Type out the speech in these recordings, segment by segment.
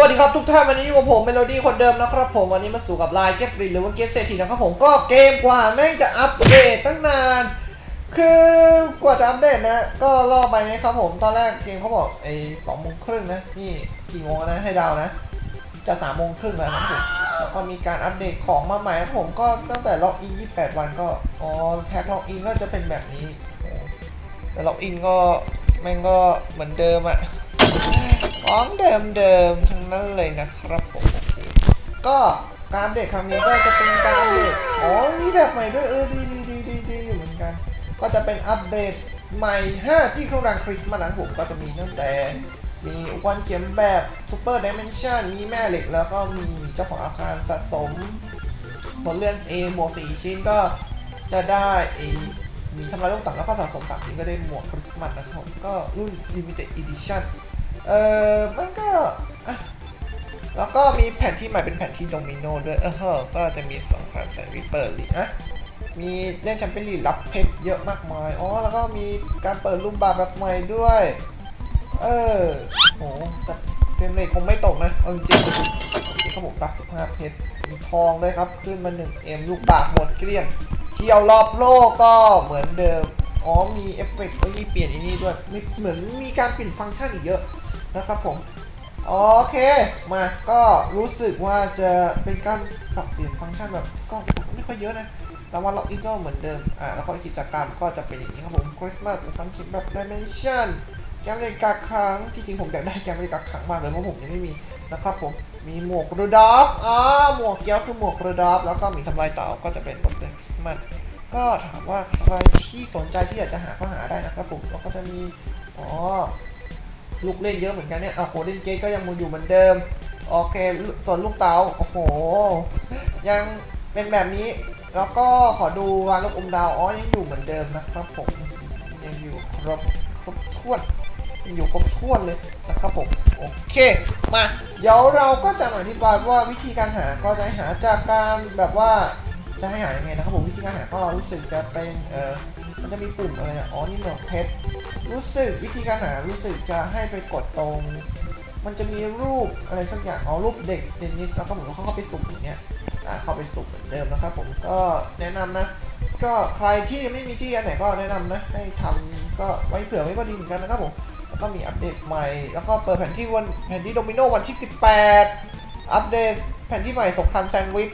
สวัสดีครับทุกท่านวันนี้อยู่กับผมเมโลดี้คนเดิมนะครับผมวันนี้มาสู่กับไลน์เก็ตฟรีหรือว่าเก็ตเซทีนะครับผมก็เกมกว่าแม่งจะอัปเดตตั้งนาน คือกว่าจะอัปเดตนะ ก็รอบไปนี้ครับผมตอนแรกเกมเขาบอกไอ้สองโมงครึ่งนะนี่กี่โมงนะให้ดาวนะ จะสามโมงครึ่งแล้วนะครับผมแล้วก็มีการอัปเดตของมาใหม่ครับผมก็ตั้งแต่ล็อกอิน28วันก็อ๋อแพ็คล็อกอินก็จะเป็นแบบนี้แต่ล็อกอินก็แม่งก็เหมือนเดิมอะ ของเดิมเดิมๆทั้งนั้นเลยนะครับผมก็การอัปเดตครั้งนี้ก็จะเป็นการอัปเดตอ๋อมีแบบใหม่ด้วยเออดีดีดีดีดีอยู่เหมือนกัน ก็จะเป็นอัปเดตใหม่5ที่เครื่องรางคริสต์มาสนะครับผมก็จะมีตั้งแต่ มีอุปกรณ์เขียนแบบซูเปอร์ดิเมนชันมีแม่เหล็กแล้วก็มีเจ้าของอาคารสะสมผลเลื่อน A หมวกสี่ชิ้นก็จะได้ไอ้มีทำลายโลกต่างแล้วก็สะสมต่างชิ้นก็ได้หมวกคริสต์มาสนะครับก็รุ่น limited edition เออมันก็แล้วก็มีแผ่นที่ใหม่เป็นแผ่นที่โดมิโนด้วยเออเฮก็จะมีสองครามแสนวิเปิดลีกนะมีเล่นแชมเปี้ยนลีกรับเพชรเยอะมากมายอ๋อแล้วก็มีการเปิดรูปบาร์แบบใหม่ด้วย เออโหแต่เซนเลคงไม่ตกนะเอาจริงๆเขาบอกตัก15เพชรมีทองด้วยครับ ขึ้นมา 1M ลูกบากหมดเกลี้ยงเที่ยวรอบโลกก็เหมือนเดิมอ๋อมีเอฟเฟกต์มีเปลี่ยนอันนี้ด้วยมีเหมือนมีการเปลี่ยนฟังก์ชันอีกเยอะ นะครับผม โอเค มาก็รู้สึกว่าจะเป็นการปรับเปลี่ยนฟังก์ชันแบบก็ไม่ค่อยเยอะนะแต่ว่าล็อกอินก็เหมือนเดิม อ่า แล้วก็กิจกรรมก็จะเป็นอย่างนี้ครับผม คริสต์มาสเป็นความคิดแบบดิเมนชันแกมเลนกักขังที่จริงผมอยากได้แกมเลนกักขังมากเลยเพราะผมยังไม่มีนะครับผม มีหมวกรูดอฟอ๋อหมวกเกี้ยวคือหมวกรูดอฟแล้วก็มีทำลายเต่าก็จะเป็นบทเรียนคริสต์มาส ก็ถามว่าใครที่สนใจที่อยากจะหาก็หาได้นะครับผม แล้วก็จะมี อ๋อ ลูกเล่นเยอะเหมือนกันเนี่ยอะโคเดนเกตก็ยังมูอยู่เหมือนเดิม โอเค ส่วนลูกเต๋าโอ้โห ยังเป็นแบบนี้ แล้วก็ขอดูวานลูกอมดาว อ๋อ ยังอยู่เหมือนเดิมนะครับผม ยังอยู่ครบครบถ้วนยังอยู่ครบถ้วนเลยนะครับผม โอเค มา เดี๋ยวเราก็จะมาอธิบายว่าวิธีการหา ก็จะให้หาจากการแบบว่า จะให้หายังไงนะครับผม วิธีการหาก็รู้สึกจะเป็น เออ มันจะมีปุ่มอะไรนะอ๋อนี่หมวกเพชร รู้สึกวิธีการหา รู้สึกจะให้ไปกดตรง มันจะมีรูปอะไรสักอย่าง อ๋อรูปเด็กเดนิสแล้วก็ผมก็เข้าไปสุ่มอย่างเงี้ย อ่าเข้าไปสุ่มเหมือนเดิมนะครับผม ก็แนะนำนะ ก็ใครที่ยังไม่มีที่อันไหนก็แนะนำนะ ให้ทำก็ไว้เผื่อไว้ก็ดีเหมือนกันนะครับผม แล้วก็มีอัปเดตใหม่ แล้วก็เปิดแผนที่วันแผนที่โดมิโนวันที่ 18 อัปเดตแผนที่ใหม่สงครามแซนด์วิช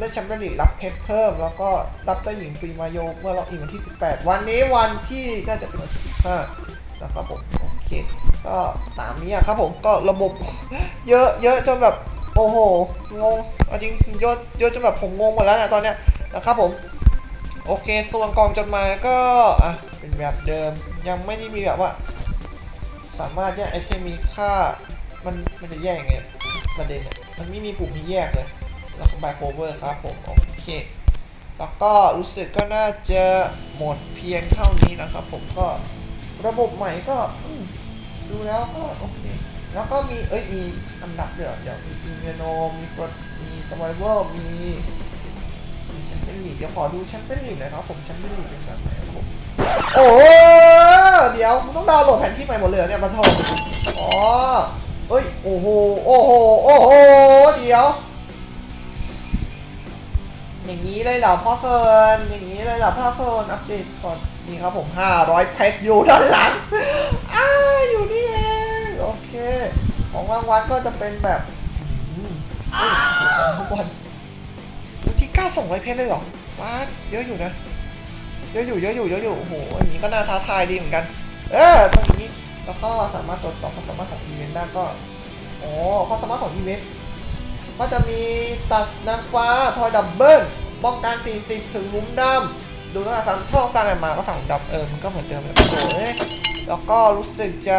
เล่นแชมเปี้ยนลีกรับเพชรเพิ่ม แล้วก็รับเจ้าหญิงฟรีมาโยเมื่อล็อกอินวันที่ 18 วันนี้วันที่น่าจะเป็นวันที่15นะครับผมโอเคก็ตามนี้อะครับผมก็ระบบเยอะเยอะจนแบบโอ้โหงงจริงเยอะเยอะจนแบบผมงงหมดแล้วนะตอนเนี้ยนะครับผมโอเคส่วนกองจดหมายก็อะเป็นแบบเดิมยังไม่ได้มีแบบว่า สามารถแยกไอเทมมีค่ามันมันจะแยกยังไงประเด็นเนี่ยมันไม่มีปุ่มที่แยกเลย แล้วก็ back over ครับผม โอเค แล้วก็รู้สึกก็น่าจะหมดเพียงเท่านี้นะครับผมก็ระบบใหม่ก็ดูแล้วก็โอเค แล้วก็มี เอ้ย มีอันดับเดี๋ยวเดี๋ยวมีอินเโนมีฟรดมีสไวเวอร์มีมีแชมเปี้ยนลีกเดี๋ยวขอดูแชมเปี้ยนลีกหน่อยครับผมแชมเปี้ยนลีกเป็นแบบไหนครับผมโอ้เดี๋ยวต้องดาวน์โหลดแผนที่ใหม่หมดเลยเนี่ยมาทองอ๋อเอ้ย โอ้โหโอ้โห อย่างนี้เลยเหรอพ่อเคินอย่างนี้เลยเหรอพ่อเคินอัปเดตก่อนนี่ครับผม500เพชรอยู่ด้านหลังอ้าอยู่นี่เองโอเค ของรางวัลก็จะเป็นแบบอืมเฮ้ยของทุกวันอยู่ที่9 200เพชรเลยเหรอว้าเยอะอยู่นะเยอะอยู่เยอะอยู่เยอะอยู่โอ้โหอันนี้ก็น่าท้าทายดีเหมือนกัน เออตรงนี้แล้วก็สามารถตรวจสอบความสามารถของอีเวนต์ได้ก็โอ้ความสามารถของอีเวนต์ก็จะมีตัดนางฟ้าทอยดับเบิล ป้องกัน 40 ถึงมุมดำดูตั้งแต่สามช่องสร้างอะไรมาก็สั่งดับเออมันก็เหมือนเดิมเลยโอ้ยแล้วก็รู้สึกจะ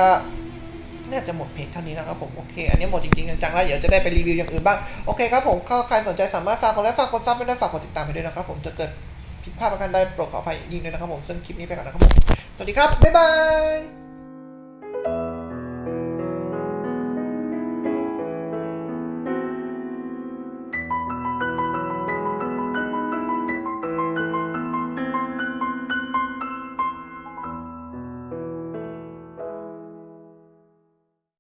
น่าจะหมดเพจเท่านี้นะครับผม โอเค อันนี้หมดจริงๆจังๆแล้วเดี๋ยวจะได้ไปรีวิวอย่างอื่นบ้าง โอเคครับผมก็ใครสนใจสามารถฝากกดไลค์ฝากกดซับไม่ได้ฝากกดติดตามให้ด้วยนะครับผมจะเกิดผิดพลาดประการใดโปรดขออภัยยิ่งด้วยนะครับผมซึ่งคลิปนี้ไปก่อนนะครับผม สวัสดีครับ บ๊ายบาย